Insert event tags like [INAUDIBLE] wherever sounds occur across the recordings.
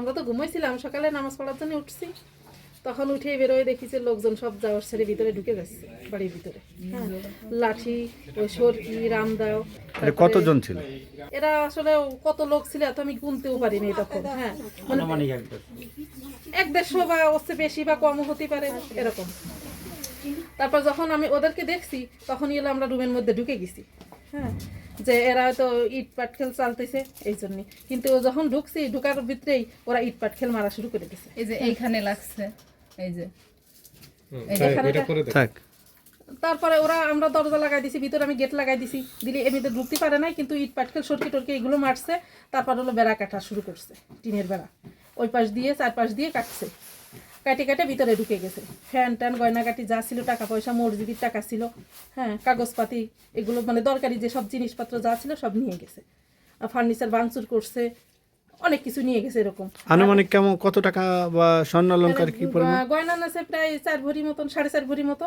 আমরা তো ঘুমাইছিলাম সকালে নামাজ পড়ার জন্য উঠছি। তখন উঠে বেরোয় দেখি যে লোকজন সব যাওয়ার ছেড়ে ভিতরে ঢুকে যাচ্ছে বাড়ির ভিতরে। হ্যাঁ লাঠি ওই সরকি রামদাও। কতজন ছিল? এরা আসলে কত লোক ছিল এত আমি গুনতেও পারিনি তখন হ্যাঁ। মানে এক দেড়শো। বা ওর বেশি বা কম হতে পারে এরকম। তারপর যখন আমি ওদেরকে দেখছি তখনই এলো আমরা রুমের মধ্যে ঢুকে গেছি হ্যাঁ। যে এরা হয়তো ইট পাটখেল চালতেছে এই জন্যই কিন্তু যখন ঢুকছি ঢুকার ভিতরেই ওরা ইট পাটখেল মারা শুরু করে দিছে। এই যে এইখানে লাগছে এই যে। থাক। তারপরে ওরা আমরা দরজা লাগাই দিছি ভিতরে আমি গেট লাগাই দিছি দিলে এমনিতে ঢুকতে পারে নাই কিন্তু ইট পাটকেল সরকি টরকি এগুলো মারছে তারপর হলো বেড়া কাটা শুরু করছে টিনের বেড়া। ওই পাশ দিয়ে চার পাশ দিয়ে কাটছে। কাটে কাটে ভিতরে ঢুকে গেছে। ফ্যান ট্যান গয়নাগাটি যা ছিল টাকা পয়সা মসজিদের টাকা ছিল হ্যাঁ কাগজপাতি এগুলো মানে দরকারি যে সব জিনিসপত্র যা ছিল সব নিয়ে গেছে। আর ফার্নিচার ভাঙচুর করছে অনেক কিছু নিয়ে গেছে এরকম। আনুমানিক কেমন কত টাকা বা স্বর্ণ অলঙ্কার কি পরিমাণ? গয়না আছে প্রায় চার ভরি মতন সাড়ে চার ভরি মতো।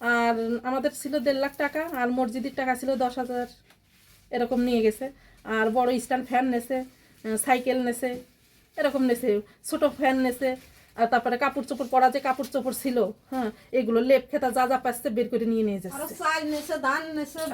আর আমাদের ছিল দেড় লাখ টাকা আর মসজিদের টাকা ছিল দশ হাজার এরকম নিয়ে গেছে। আর বড় স্ট্যান্ড ফ্যান নেছে সাইকেল নেছে এরকম নেছে ছোট ফ্যান নেছে। আর তারপরে কাপড় চোপড় পরা যে কাপড় চোপড় ছিল হ্যাঁ এগুলো লেপ খেতা যা যা পাচ্ছে বের করে নিয়ে নিয়ে যাচ্ছে।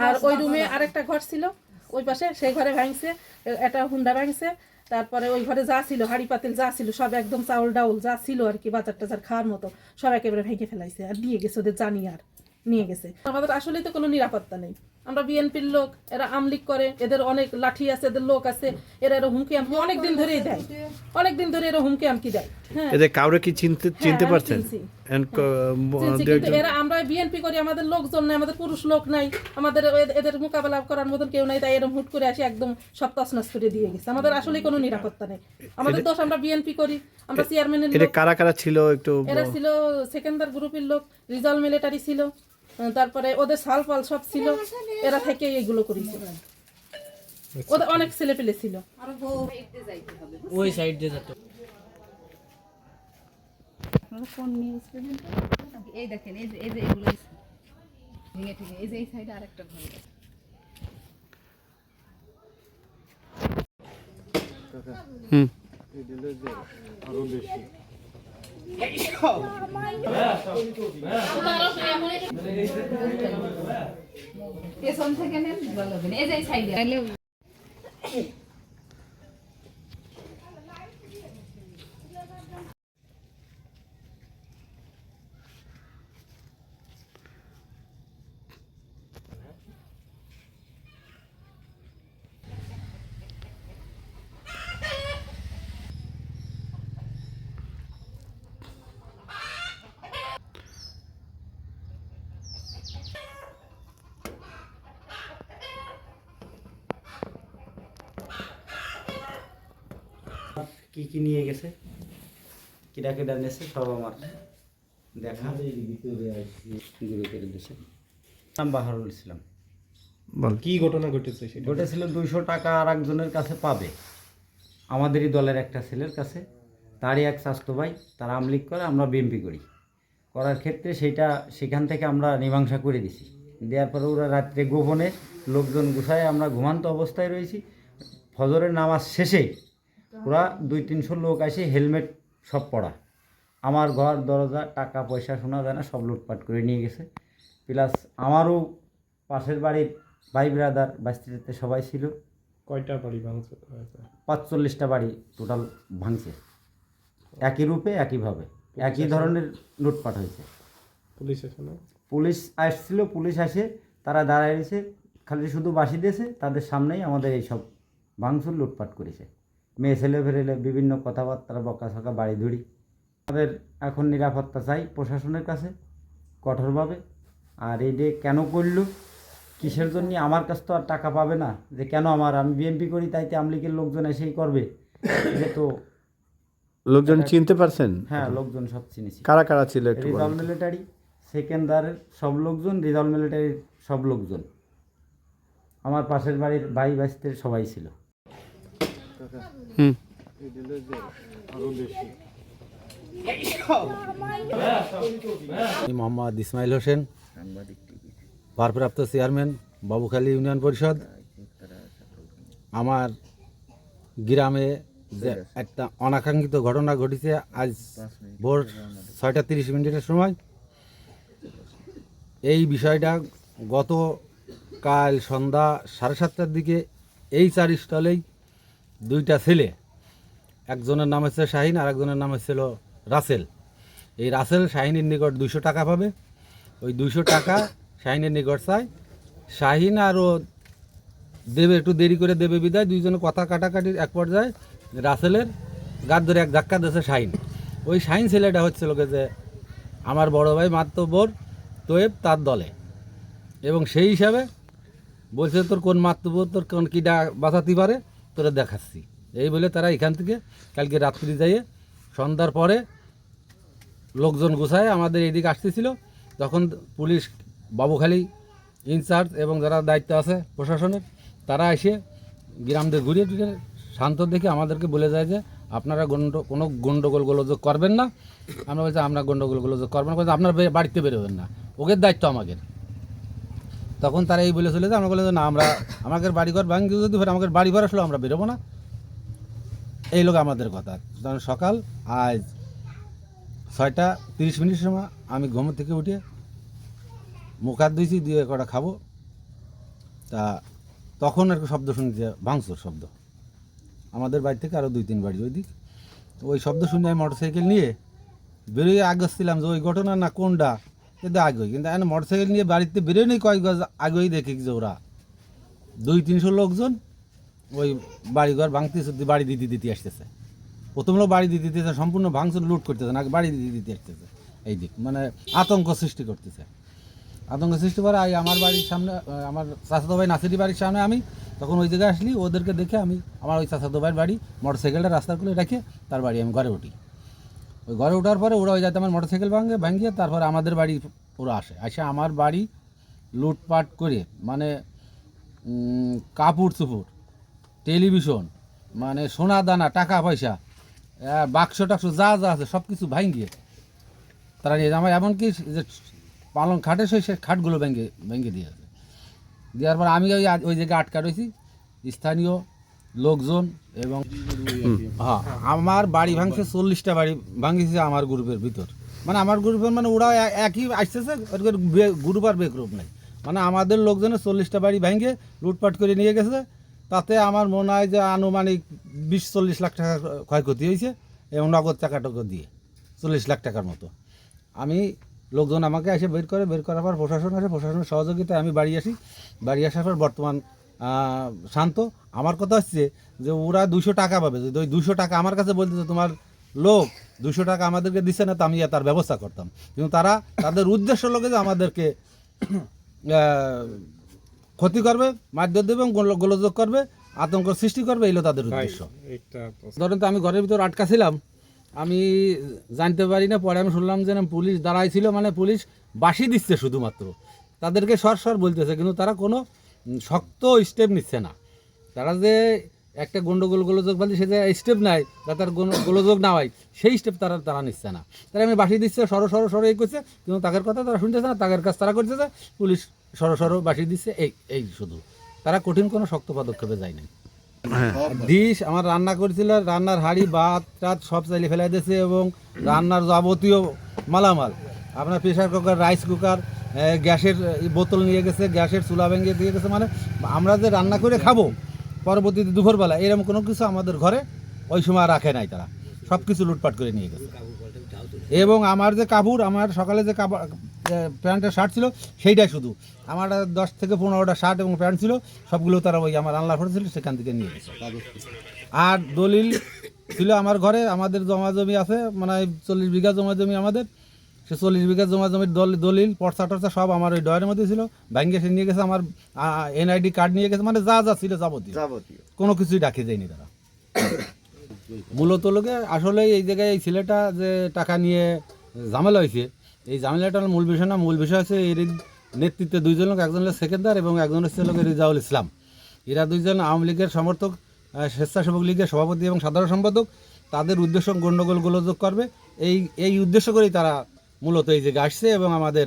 আর ওই রুমে আরেকটা ঘর ছিল ওই পাশে সেই ঘরে ভাঙছে এ- একটা হুন্ডা ভাঙছে তারপরে ওই ঘরে যা ছিল হাড়ি পাতিল যা ছিল সব একদম চাউল ডাউল যা ছিল আর কি বাজার টাজার খাওয়ার মতো সব একেবারে ভেঙে ফেলাইছে আর দিয়ে গেছে ওদের জানি আর নিয়ে গেছে। আমাদের আসলেই তো কোনো নিরাপত্তা নেই। আমরা বিএনপির লোক এরা আমলিক করে এদের অনেক লাঠি আছে এদের লোক আছে এরা এরা হুমকি আমকি অনেক দিন ধরেই দেয়। অনেক দিন ধরে এরা হুমকি আমকি দেয়? হ্যাঁ। এদের কাউরে কি চিনতে চিনতে পারছেন? চিনছি, দু কিন্তু একজন- এরা আমরা বিএনপি করি আমাদের লোকজন নাই আমাদের পুরুষ লোক নাই আমাদের এদের মোকাবেলা করার মতন কেউ নাই তাই এরকম হুট করে আসি একদম সব তছনছ করে দিয়ে গেছে। আমাদের আসলে কোনো নিরাপত্তা নেই। আমাদের দোষ আমরা বিএনপি করি আমরা চেয়ারম্যানের কারা কারা ছিল একটু এরা ছিল সেকেন্দার গ্রুপের লোক রিজাল মিলিটারি ছিল। তারপরে ওদের সাল পাল সব ছিল। এরা থেকে এগুলো করেছে। ওদের অনেক ছেলে পেলে ছিল। ওই সাইড দিয়ে যেত এই দেখেন এই যে এই যে এগুলো ভেঙে ঠিক এই যে এই সাইডে আরেকটা ঘর। হুম। পেছন থেকে নেন ভালো। এই যে সাইডে কি কি নিয়ে গেছে? কিরা কিরা নেছে সব আমার। দেখা। নাম বাহারুল ইসলাম। বল। কি ঘটনা ঘটেছে সেটা? ঘটেছিল দুইশো টাকা আর একজনের কাছে পাবে। আমাদেরই দলের একটা ছেলের কাছে। তারই এক স্বাস্থ্য ভাই তারা আমলিক করে আমরা বিএমপি করি। করার ক্ষেত্রে সেইটা সেখান থেকে আমরা মীমাংসা করে দিছি। দেওয়ার পরে ওরা রাত্রে গোপনে লোকজন গুছায় আমরা ঘুমান্ত অবস্থায় রয়েছি। ফজরের নামাজ শেষে ওরা দুই তিনশো লোক আসে হেলমেট সব পড়া আমার ঘর দরজা টাকা পয়সা শোনা যায় না সব লুটপাট করে নিয়ে গেছে। প্লাস আমারও পাশের বাড়ির ভাই ব্রাদার বাস্তিতে সবাই ছিল। কয়টা বাড়ি হয়েছে। পাঁচচল্লিশটা বাড়ি টোটাল ভাঙছে। একই রূপে একইভাবে একই ধরনের লুটপাট হয়েছে। পুলিশ পুলিশ আসছিল পুলিশ আসে তারা দাঁড়ায় রয়েছে। খালি শুধু বাসি দিয়েছে তাদের সামনেই আমাদের এই সব ভাঙচুর লুটপাট করেছে। মেয়ে ছেলে ফেরেলে বিভিন্ন কথাবার্তা বকা সকা বাড়ি ধরি তাদের এখন নিরাপত্তা চাই প্রশাসনের কাছে কঠোরভাবে। আর এই কেন করল কিসের জন্য আমার কাছ তো আর টাকা পাবে না যে কেন আমার? আমি বিএমপি করি তাইতে আমলিকের লোকজন এসেই করবে। তো লোকজন চিনতে পারছেন? হ্যাঁ লোকজন সব চিনেছি। কারা কারা ছিল একটু রিজাল। মিলিটারি সেকেন্দারের সব লোকজন রিজাল মিলিটারির সব লোকজন। আমার পাশের বাড়ির ভাই বাইস্তের সবাই ছিল। হুম। মোহাম্মদ ইসমাইল হোসেন, ভারপ্রাপ্ত চেয়ারম্যান, বাবুখালী ইউনিয়ন পরিষদ। আমার গ্রামে যে একটা অনাকাঙ্ক্ষিত ঘটনা ঘটেছে, আজ ভোর ছয়টা তিরিশ মিনিটের সময়। এই বিষয়টা গত কাল সন্ধ্যা সাড়ে সাতটার দিকে এই চার স্টলেই দুইটা ছেলে। একজনের নাম হচ্ছে শাহিন আর একজনের নাম হচ্ছিল রাসেল। এই রাসেল শাহিনের নিকট দুইশো টাকা পাবে। ওই দুইশো টাকা শাহিনের নিকট চায়। শাহিন আর ও দেবে, একটু দেরি করে দেবে বিদায়। দুইজনে কথা কাটাকাটির এক পর্যায়ে রাসেলের গাত ধরে এক ধাক্কা দিয়েছে শাহিন। ওই শাহিন ছেলেটা হচ্ছিল যে আমার বড় ভাই মাত্তবর তোয়েব তার দলে। এবং সেই হিসাবে বলছে তোর কোন মাত্তবর তোর কোন কীটা বাঁচাতে পারে? তোরা দেখাচ্ছি। এই বলে তারা এখান থেকে কালকে রাত্রি যাইয়ে সন্ধ্যার পরে লোকজন গুছায় আমাদের এইদিকে আসতেছিল। তখন পুলিশ বাবুখালী ইনচার্জ এবং যারা দায়িত্ব আছে প্রশাসনের, তারা এসে গ্রামদের ঘুরিয়ে টুরিয়ে শান্ত দেখে আমাদেরকে বলে যায় যে, আপনারা গন্ড, কোনো গণ্ডগোল গোলযোগ করবেন না। আমরা বলছি, আমরা গণ্ডগোল গোলযোগ করবেন না। আপনার বাড়িতে বেরোবেন না। ওদের দায়িত্ব আমাদের। তখন তারা এই বলে চলে যে আমরা বলে যে না আমরা [COUGHS] আমাদের বাড়ি ঘর ভাঙি যদি ফের আমাদের বাড়ি ঘর আসলে আমরা বেরোবো না। এই লোক আমাদের কথা। কারণ সকাল আজ ছয়টা তিরিশ মিনিট সময় আমি ঘুম থেকে উঠে মুখ হাত ধুইছি দিয়ে কটা খাব। তা তখন আর কি শব্দ শুনছে ভাঙচুর শব্দ। আমাদের বাড়ি থেকে আরও দুই তিন বাড়ি ওই দিক ওই শব্দ শুনে আমি মোটরসাইকেল নিয়ে বেরোয় আগেছিলাম যে ওই ঘটনা না কোনটা? কিন্তু আগে কিন্তু এখন মোটরসাইকেল নিয়ে বাড়িতে বেরোয় নেই কয়েক গজ আগেই দেখি যে ওরা। দুই তিনশো লোকজন ওই বাড়িঘর ভাঙতেছে বাড়ি দিতে দিতে আসতেছে। প্রথম লোক বাড়ি দিতে দিতেছে সম্পূর্ণ ভাঙচুর, লুট করতেছে না বাড়ি দিতে দিতে আসতেছে। এই দিক মানে আতঙ্ক সৃষ্টি করতেছে। আতঙ্ক সৃষ্টি করে আই আমার বাড়ির সামনে আমার চাচাতো ভাই নাসিরি বাড়ির সামনে আমি তখন ওই জায়গায় আসলি, ওদেরকে দেখে আমি আমার ওই চাচাতো ভাইয়ের বাড়ি মোটর সাইকেলটা রাস্তার খুলে রেখে তার বাড়ি আমি ঘরে উঠি। ওই ঘরে ওঠার পরে ওরা ওই যাতে আমার মোটর সাইকেল ভাঙে, ভাঙিয়ে তারপরে আমাদের বাড়ি ওরা আসে। আসে আমার বাড়ি লুটপাট করে মানে কাপড় চুপড়, টেলিভিশন মানে সোনা দানা টাকা পয়সা বাক্স টাক্স যা যা আছে সব কিছু ভাঙিয়ে তারা নিয়ে। আমার এমনকি যে পালং খাটে সেই সে খাটগুলো ভেঙে ভেঙে দিয়েছে দেওয়ার পর আমি ওই ওই জায়গায় আটকা রয়েছি। স্থানীয় লোকজন এবং হ্যাঁ আমার বাড়ি ভাঙছে চল্লিশটা বাড়ি, ভাঙিছে আমার গ্রুপের ভিতর। মানে আমার গ্রুপের মানে ওরা একই আসতেছে গ্রুপ আর বেগ্রুপ নাই। মানে আমাদের লোকজনের চল্লিশটা বাড়ি ভেঙে লুটপাট করে নিয়ে গেছে, তাতে আমার মনে হয় যে আনুমানিক বিশ, চল্লিশ লাখ টাকা ক্ষয়ক্ষতি হয়েছে, এবং নগদ টাকা টাকা দিয়ে, চল্লিশ লাখ টাকার মতো। আমি লোকজন আমাকে এসে বের করে, বের করার পর প্রশাসন আসে, প্রশাসনের সহযোগিতায় আমি বাড়ি আসি। বাড়ি আসার পর বর্তমান শান্ত আমার কথা হচ্ছে যে ওরা দুশো টাকা পাবে। যদি ওই দুশো টাকা আমার কাছে বলতে তোমার লোক দুশো টাকা আমাদেরকে দিচ্ছে না তো আমি তার ব্যবস্থা করতাম। কিন্তু তারা তাদের উদ্দেশ্য লোকে যে আমাদেরকে ক্ষতি করবে মারধর দেবে এবং গোলযোগ করবে আতঙ্ক সৃষ্টি করবে এগুলো তাদের উদ্দেশ্য। ধরেন তো আমি ঘরের ভিতর আটকা ছিলাম আমি জানতে পারি না পরে আমি শুনলাম যে পুলিশ দাঁড়াই ছিল মানে পুলিশ বাসি দিচ্ছে শুধুমাত্র। তাদেরকে সর সর বলতেছে কিন্তু তারা কোনো শক্ত স্টেপ নিচ্ছে না। তারা যে একটা গন্ডগোল গোলযোগ বলছে সে যে স্টেপ নেয় বা তার গোলযোগ না হয় সেই স্টেপ তারা তারা নিচ্ছে না। তারা আমি বাসি দিচ্ছে সরো সরো সরো এই করছে কিন্তু তাদের কথা তারা শুনতেছে না তাদের কাজ তারা করতেছে পুলিশ সরো সরো বাসি দিচ্ছে এই এই শুধু। তারা কঠিন কোনো শক্ত পদক্ষেপে যায়নি। ডিশ আমার রান্না করেছিল রান্নার হাঁড়ি ভাত টাত সব চাইলে ফেলাই দিয়েছে এবং রান্নার যাবতীয় মালামাল। আপনার প্রেশার কুকার রাইস কুকার গ্যাসের, এই বোতল নিয়ে গেছে, গ্যাসের চুলা ভেঙে দিয়ে গেছে মানে আমরা যে রান্না করে খাব পরবর্তীতে দুপুরবেলা, এরকম কোনো কিছু আমাদের ঘরে ওই সময় রাখে নাই তারা। সব কিছু লুটপাট করে নিয়ে গেছে। এবং আমার যে কাপড়, আমার সকালে যে কাপড় প্যান্টের শার্ট ছিল, সেইটাই শুধু। আমার দশ থেকে পনেরোটা শার্ট এবং প্যান্ট ছিল, সবগুলো তারা ওই আমার আনলা ছিল, সেখান থেকে নিয়ে গেছে। আর দলিল ছিল আমার ঘরে, আমাদের জমা জমি আছে মানে চল্লিশ বিঘা জমা জমি আমাদের। সে চল্লিশ বিঘা জমা জমির দল দলিল পর্চা টর্চা সব আমার ওই ডয়ের মধ্যে ছিল। ব্যাংকে সে নিয়ে গেছে আমার এনআইডি কার্ড নিয়ে গেছে মানে যা যা ছিল যাবতীয়। যাবতীয়। কোনো কিছুই ডাকে যায়নি তারা। মূলত লোকে আসলে এই জায়গায় এই ছেলেটা যে টাকা নিয়ে ঝামেলা হয়েছে এই ঝামেলাটার মূল বিষয় না মূল বিষয় হচ্ছে এর নেতৃত্বে দুইজন লোক একজন হলো সেকেন্দার এবং একজন হচ্ছে লোক রিজাউল ইসলাম। এরা দুইজন আওয়ামী লীগের সমর্থক স্বেচ্ছাসেবক লীগের সভাপতি এবং সাধারণ সম্পাদক। তাদের উদ্দেশ্য গণ্ডগোল গোলযোগ করবে। এই এই উদ্দেশ্য করেই তারা মূলত এই জায়গায় আসছে এবং আমাদের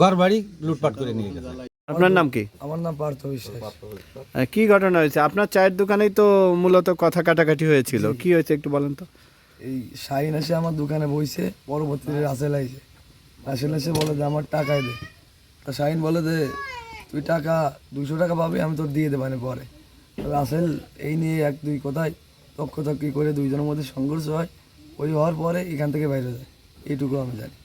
ঘর বাড়ি লুটপাট করে নিয়ে গেছে। আপনার নাম কি? আমার নাম পার্থ বিশ্বাস। কি ঘটনা হয়েছে? আপনার চায়ের দোকানেই তো মূলত কথা কাটাকাটি হয়েছিল। কি হয়েছে একটু বলেন তো? এই শাহিন এসে আমার দোকানে বইছে পরবর্তীতে রাসেল আইছে। রাসেল এসে বলে যে আমার টাকায় দে। তা শাহিন বলে যে তুই টাকা দুশো টাকা পাবি আমি তোর দিয়ে দেবানে পরে। তো রাসেল এই নিয়ে এক দুই কথায় তক্ক তক্কি করে দুইজনের মধ্যে সংঘর্ষ হয়। ওই হওয়ার পরে এখান থেকে বাইরে যায়। এইটুকু আমি জানি।